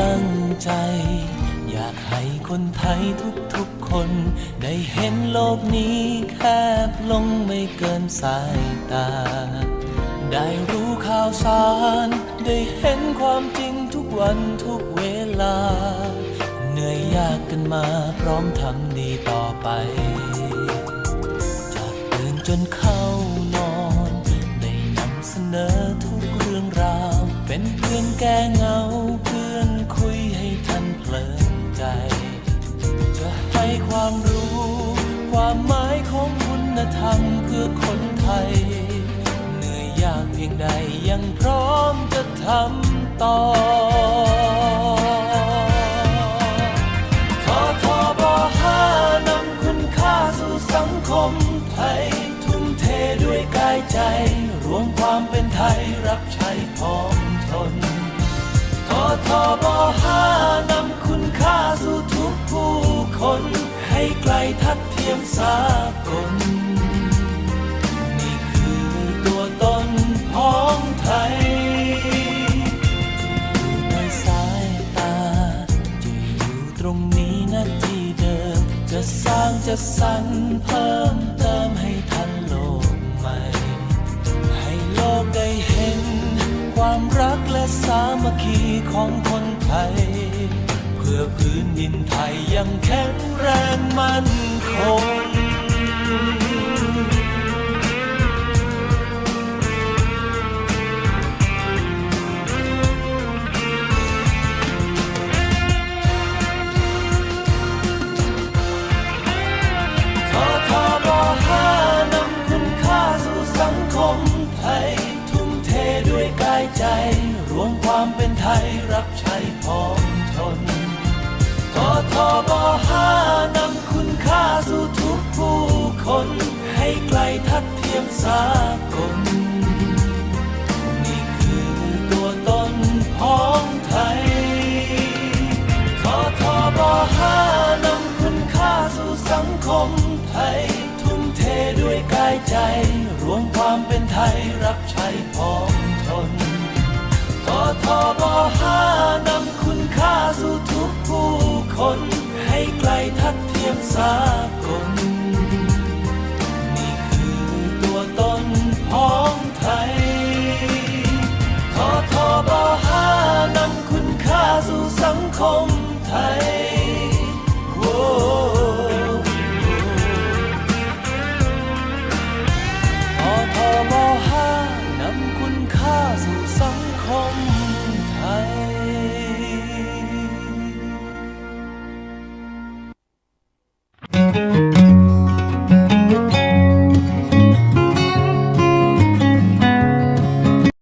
ตั้งใจ อยากให้คนไทยทุกๆคน ได้เห็นโลกนี้แคบลงไม่เกินสายตา ได้รู้ข่าวสาร ได้เห็นความจริงทุกวันทุกเวลา เหนื่อยยากกันมาพร้อมทำดีต่อไป จากตื่นจนเข้านอน ได้นำเสนอทุกเรื่องราว เป็นเพื่อนแก้เหงา ความรู้ ความหมายของคุณธรรมเพื่อคนไทย เหนื่อยยากเพียงใดยังพร้อมจะทำต่อททบห้านำคุณค่าสู่สังคมไทย ทุ่มเทด้วยกายใจ รวมความเป็นไทย สากลนี่คือตัวตนของไทย ในสายตา จะอยู่ตรงนี้นะที่เดิม จะสร้างจะสรรเพิ่มเติมให้ทันโลกใหม่ ให้โลกได้เห็น ความรักและสามัคคีของคนไทย เพื่อพื้นดินไทยยังแข็งแรงมั่น ใจ รวมความเป็นไทยรับใช้พ้องทนททบห้านำคุณค่าสู่ทุกผู้คน ให้ไกลทัดเทียมสากลนี่คือตัวตนของไทยททบห้านำคุณค่าสู่สังคมไทย ทุ่มเทด้วยกายใจ รวมความเป็นไทยรับใช้พ้อง ทบห้านำคุณค่าสู่ทุกผู้คน ให้ไกลทัดเทียมสากลนี่คือตัวตนของไทยททบห้านำคุณค่าสู่สังคมไทย